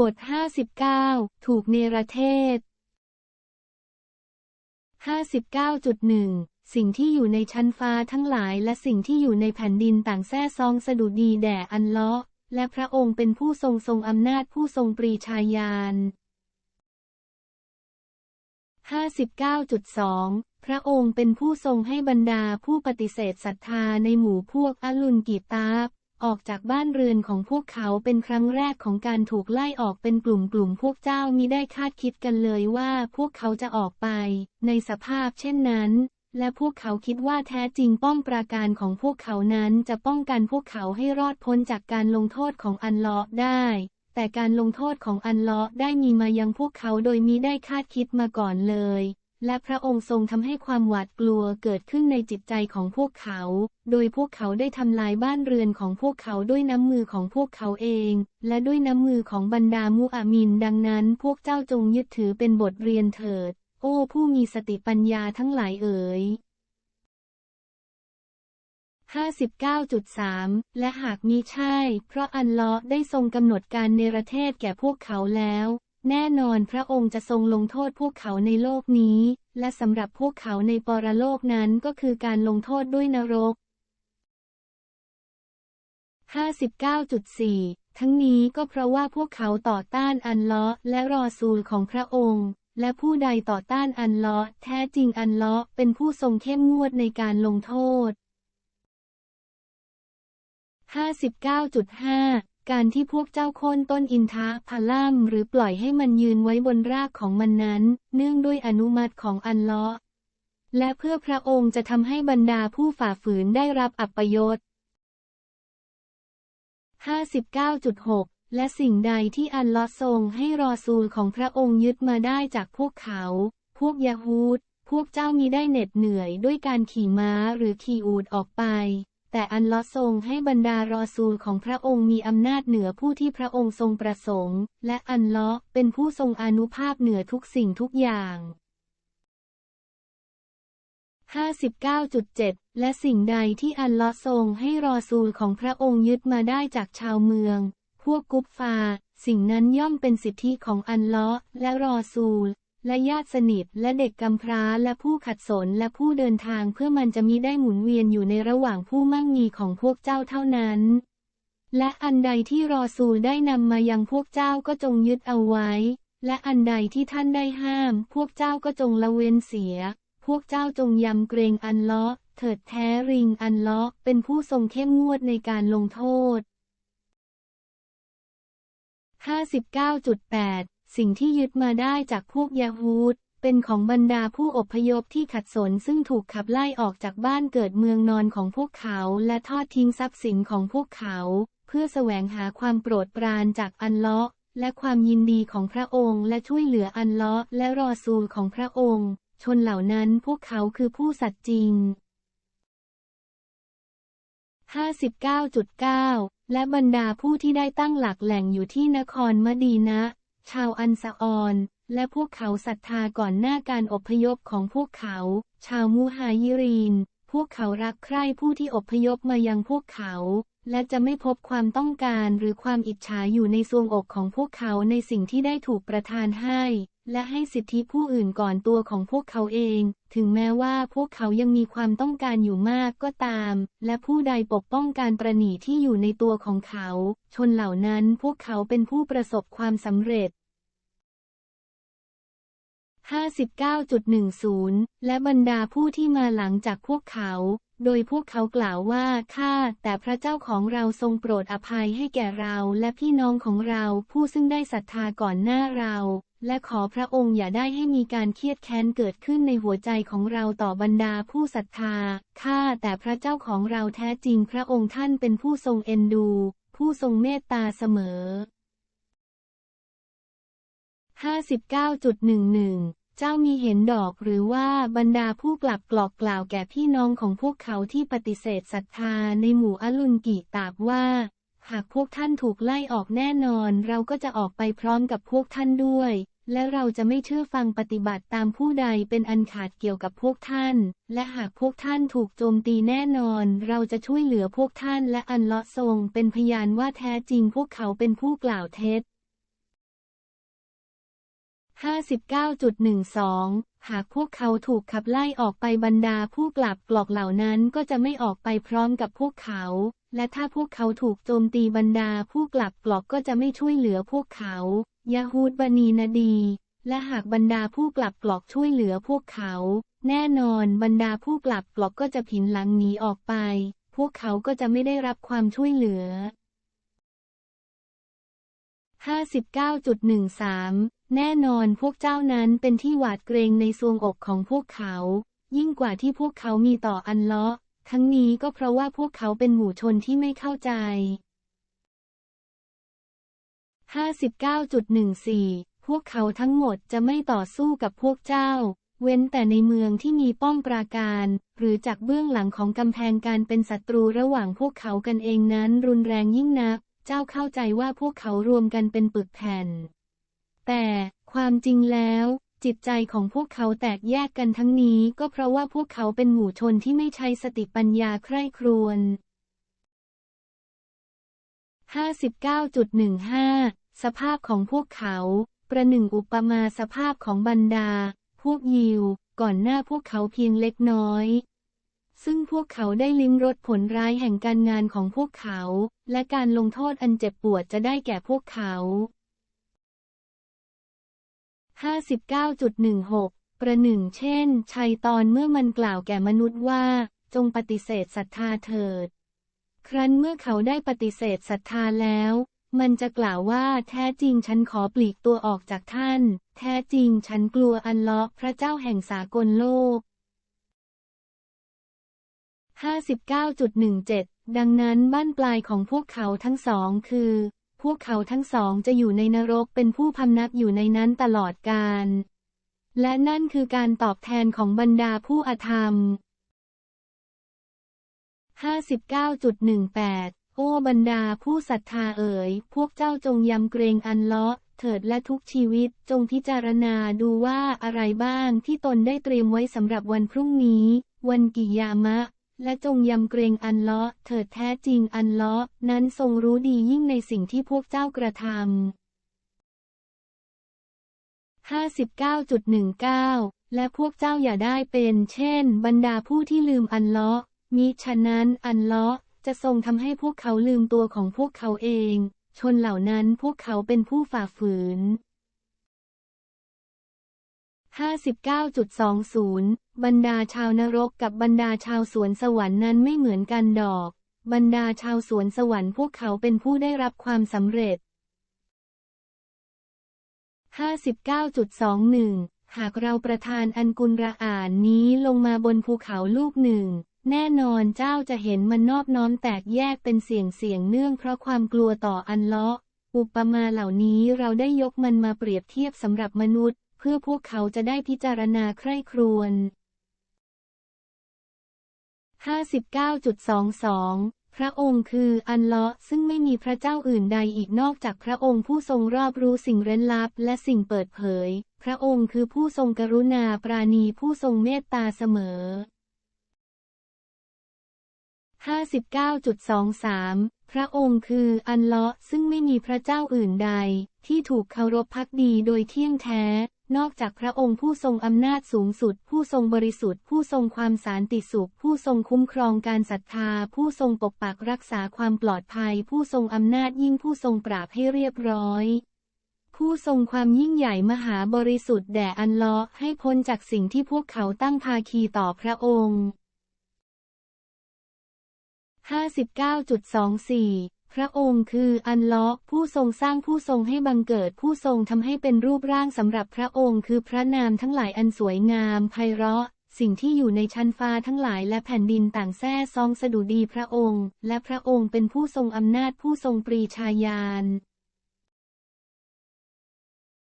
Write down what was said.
บท 59 ถูกเนรเทศ 59.1 สิ่งที่อยู่ในชั้นฟ้าทั้งหลายและสิ่งที่อยู่ในแผ่นดินต่างแท้ซองสะดุดีแด่อันเลาะและพระองค์เป็นผู้ทรงทรงอำนาจผู้ทรงปรีชาญาณ 59.2 พระองค์เป็นผู้ทรงให้บรรดาผู้ปฏิเสธศรัทธาในหมู่พวกอลุนกีตาบ ออกจากบ้านเรือนของพวกเขาเป็นครั้งแรกของการถูกไล่ออกเป็นกลุ่มๆพวกเจ้ามิได้คาดคิดกันเลยว่าพวกเขาจะออกไป ในสภาพเช่นนั้น และพวกเขาคิดว่าแท้จริงป้อมปราการของพวกเขานั้นจะป้องกันพวกเขาให้รอดพ้นจากการลงโทษของอันเลาะได้ แต่การลงโทษของอันเลาะได้มีมายังพวกเขาโดยมิได้คาดคิดมาก่อนเลย และพระองค์ทรงทำให้ความหวาดกลัวเกิดขึ้นในจิตใจของพวกเขา โดยพวกเขาได้ทำลายบ้านเรือนของพวกเขาด้วยน้ำมือของพวกเขาเอง และด้วยน้ำมือของบรรดามุอามิน ดังนั้นพวกเจ้าจงยึดถือเป็นบทเรียนเถิด โอ้ผู้มีสติปัญญาทั้งหลายเอ๋ย59.3 และหากมิใช่ เพราะอันเลาะได้ทรงกำหนดการเนรเทศแก่พวกเขาแล้ว แน่นอนพระองค์จะทรงลงโทษพวกเขาในโลกนี้ และสำหรับพวกเขาในปรโลกนั้นก็คือการลงโทษด้วยนรก 59.4 ทั้งนี้ก็เพราะว่าพวกเขาต่อต้านอันเลาะและรอซูลของพระองค์ และผู้ใดต่อต้านอันเลาะแท้จริงอันเลาะเป็นผู้ทรงเข้มงวดในการลงโทษ 59.5 การที่พวกเจ้าโค่นต้นอินทะพาลัมหรือปล่อยให้มันยืนไว้บนรากของมันนั้น เนื่องด้วยอนุมัติของอันเลาะและเพื่อพระองค์จะทำให้บรรดาผู้ฝ่าฝืนได้รับอัปยศ59.6 และสิ่งใดที่อัลเลอฮ์ทรงให้รอซูลของพระองค์ยึดมาได้จากพวกเขา พวกยะฮูด พวกเจ้ามีได้เหน็ดเหนื่อยด้วยการขี่ม้าหรือขี่อูฐออกไป แต่อัลเลอทรงให้บรรดารอซูลของพระองค์มีอำนาจเหนือผู้ที่พระองค์ทรงประสงค์ และอัลเลาะห์เป็นผู้ทรงอนุภาพเหนือทุกสิ่งทุกอย่าง 59.7 และสิ่งใดที่อัลเลอทรงให้รอซูลของพระองค์ยึดมาได้จากชาวเมือง พวกกุฟฟา สิ่งนั้นย่อมเป็นสิทธิของอัลเลาะห์และรอซูล และญาติสนิท และเด็กกำพร้าและผู้ขัดสนและผู้เดินทางเพื่อมันจะมีได้หมุนเวียนอยู่ในระหว่างผู้มั่งมีของพวกเจ้าเท่านั้น และอันใดที่รอซูลได้นำมายังพวกเจ้าก็จงยึดเอาไว้ และอันใดที่ท่านได้ห้าม พวกเจ้าก็จงละเว้นเสีย พวกเจ้าจงยำเกรงอันเลาะเถิดแท้ริงอันเลาะเป็นผู้ทรงเข้มงวดในการลงโทษ 59.8 สิ่งที่ยึดมาได้จากพวกยาฮูดเป็นของบรรดาผู้อพยพที่ขัดสนซึ่งถูกขับไล่ออกจากบ้านเกิดเมืองนอนของพวกเขาและทอดทิ้งทรัพย์สินของพวกเขา เพื่อแสวงหาความโปรดปรานจากอันเลาะและความยินดีของพระองค์และช่วยเหลืออันเลาะและรอซูลของพระองค์ ชนเหล่านั้นพวกเขาคือผู้สัตย์จริง 59.9 และบรรดาผู้ที่ได้ตั้งหลักแหล่งอยู่ที่นครมดีนะ ชาวอันซาออน และพวกเขาศรัทธาก่อนหน้าการอพยพของพวกเขา ชาวมูฮายิรีน พวกเขารักใคร่ผู้ที่อพยพมายังพวกเขา และจะไม่พบความต้องการหรือความอิจฉาอยู่ในทรวงอกของพวกเขาในสิ่งที่ได้ถูกประทานให้ และให้สิทธิผู้อื่นก่อนตัวของพวกเขาเอง ถึงแม้ว่าพวกเขายังมีความต้องการอยู่มากก็ตาม และผู้ใดปกป้องการประหนีที่อยู่ในตัวของเขา ชนเหล่านั้นพวกเขาเป็นผู้ประสบความสำเร็จ 59.10 และบรรดาผู้ที่มาหลังจากพวกเขา โดยพวกเขากล่าวว่า ข้าแต่พระเจ้าของเราทรงโปรดอภัยให้แก่เราและพี่น้องของเราผู้ซึ่งได้ศรัทธาก่อนหน้าเรา และขอพระองค์อย่าได้ให้มีการเครียดแค้นเกิดขึ้นในหัวใจของเราต่อบรรดาผู้ศรัทธา ข้าแต่พระเจ้าของเราแท้จริงพระองค์ท่านเป็นผู้ทรงเอ็นดู ผู้ทรงเมตตาเสมอ 59.11 เจ้ามีเห็นดอกหรือว่าบรรดาผู้กลับกลอกกล่าวแก่พี่น้องของพวกเขาที่ปฏิเสธศรัทธาในหมู่อลุนกีตาบว่า หากพวกท่านถูกไล่ออกแน่นอน เราก็จะออกไปพร้อมกับพวกท่านด้วย และเราจะไม่เชื่อฟังปฏิบัติตามผู้ใดเป็นอันขาดเกี่ยวกับพวกท่าน และหากพวกท่านถูกโจมตีแน่นอน เราจะช่วยเหลือพวกท่านและอันเลาะทรงเป็นพยานว่าแท้จริงพวกเขาเป็นผู้กล่าวเท็จ 59.12 หากพวกเขาถูกขับไล่ออกไปบรรดาผู้กลับกลอกเหล่านั้นก็จะไม่ออกไปพร้อมกับพวกเขา และถ้าพวกเขาถูกโจมตีบรรดาผู้กลับกลอกก็จะไม่ช่วยเหลือพวกเขายาฮูดบานีนาดี และหากบรรดาผู้กลับกลอกช่วยเหลือพวกเขา แน่นอนบรรดาผู้กลับกลอกก็จะผินหลังหนีออกไป พวกเขาก็จะไม่ได้รับความช่วยเหลือ 59.13 แน่นอนพวกเจ้านั้นเป็นที่หวาดเกรงในซวงอกของพวกเขา ยิ่งกว่าที่พวกเขามีต่ออันเลาะทั้งนี้ก็เพราะว่าพวกเขาเป็นหมู่ชนที่ไม่เข้าใจ 59.14 พวกเขาทั้งหมดจะไม่ต่อสู้กับพวกเจ้า เว้นแต่ในเมืองที่มีป้อมปราการ หรือจากเบื้องหลังของกำแพงการเป็นศัตรูระหว่างพวกเขากันเองนั้นรุนแรงยิ่งนัก เจ้าเข้าใจว่าพวกเขารวมกันเป็นปึกแผ่น แต่ความจริงแล้วจิตใจของพวกเขาแตกแยกกันทั้งนี้ก็เพราะว่าพวกเขาเป็นหมู่ชนที่ไม่ใช้สติปัญญาใคร่ครวญ59.15 สภาพของพวกเขา ประหนึ่งอุปมาสภาพของบรรดา พวกยิว ก่อนหน้าพวกเขาเพียงเล็กน้อย ซึ่งพวกเขาได้ลิ้มรสผลร้ายแห่งการงานของพวกเขา และการลงโทษอันเจ็บปวดจะได้แก่พวกเขา 59.16 ประหนึ่งเช่น ชัยตอนเมื่อมันกล่าวแก่มนุษย์ว่า จงปฏิเสธศรัทธาเถิด ครั้นเมื่อเขาได้ปฏิเสธศรัทธาแล้ว มันจะกล่าวว่าแท้จริงฉันขอปลีกตัวออกจากท่าน แท้จริงฉันกลัวอันเลาะห์พระเจ้าแห่งสากลโลก 59.17 ดังนั้นบ้านปลายของพวกเขาทั้งสองคือ พวกเขาทั้งสองจะอยู่ในนรกเป็นผู้พำนักอยู่ในนั้นตลอดกาล และนั่นคือการตอบแทนของบรรดาผู้อธรรม 59.18 โอ้บรรดาผู้ศรัทธาเอ๋ย พวกเจ้าจงยำเกรงอันเลาะเถิดและทุกชีวิตจงพิจารณาดูว่าอะไรบ้างที่ตนได้เตรียมไว้สำหรับวันพรุ่งนี้ วันกิยามะ และจงยำเกรงอันเลาะเถิดแท้จริงอันเลาะนั้นทรงรู้ดียิ่งในสิ่งที่พวกเจ้ากระทำ59.19 และพวกเจ้าอย่าได้เป็นเช่น บรรดาผู้ที่ลืมอันเลาะมิฉะนั้นอันเลาะจะทรงทำให้พวกเขาลืมตัวของพวกเขาเอง ชนเหล่านั้นพวกเขาเป็นผู้ฝ่าฝืน 59.20 บรรดาชาวนรกกับบรรดาชาวสวนสวรรค์นั้นไม่เหมือนกันดอก บรรดาชาวสวนสวรรค์พวกเขาเป็นผู้ได้รับความสำเร็จ 59.21 หากเราประทานอันกุลระอ่านนี้ลงมาบนภูเขาลูกหนึ่ง แน่นอนเจ้าจะเห็นมันนอบน้อมแตกแยกเป็นเสียงเสียงเนื่องเพราะความกลัวต่ออันเลาะอุปมาเหล่านี้เราได้ยกมันมาเปรียบเทียบสำหรับมนุษย์ เพื่อพวกเขาจะได้พิจารณาใคร่ครวญ59.22พระองค์คืออันเลาะซึ่งไม่มีพระเจ้าอื่นใดอีกนอกจากพระองค์ผู้ทรงรอบรู้สิ่งเร้นลับและสิ่งเปิดเผย พระองค์คือผู้ทรงกรุณาปราณีผู้ทรงเมตตาเสมอ 59.23 พระองค์คืออันเลาะซึ่งไม่มีพระเจ้าอื่นใด ที่ถูกเคารพพักดีโดยเที่ยงแท้ นอกจากพระองค์ผู้ทรงอำนาจสูงสุด ผู้ทรงบริสุทธิ์ ผู้ทรงความสานติสุข ผู้ทรงคุ้มครองการศรัทธา ผู้ทรงปกปักรักษาความปลอดภัย ผู้ทรงอำนาจยิ่งผู้ทรงปราบให้เรียบร้อย ผู้ทรงความยิ่งใหญ่มหาบริสุทธิ์แด่อันเลาะให้พ้นจากสิ่งที่พวกเขาตั้งภาคีต่อพระองค์ 59.24 พระองค์คืออันเลาะผู้ทรงสร้างผู้ทรงให้บังเกิดผู้ทรงทำให้เป็นรูปร่างสำหรับพระองค์คือพระนามทั้งหลายอันสวยงามไพเราะ สิ่งที่อยู่ในชั้นฟ้าทั้งหลายและแผ่นดินต่างแท้ซองสดุดีพระองค์ และพระองค์เป็นผู้ทรงอำนาจผู้ทรงปรีชาญาณ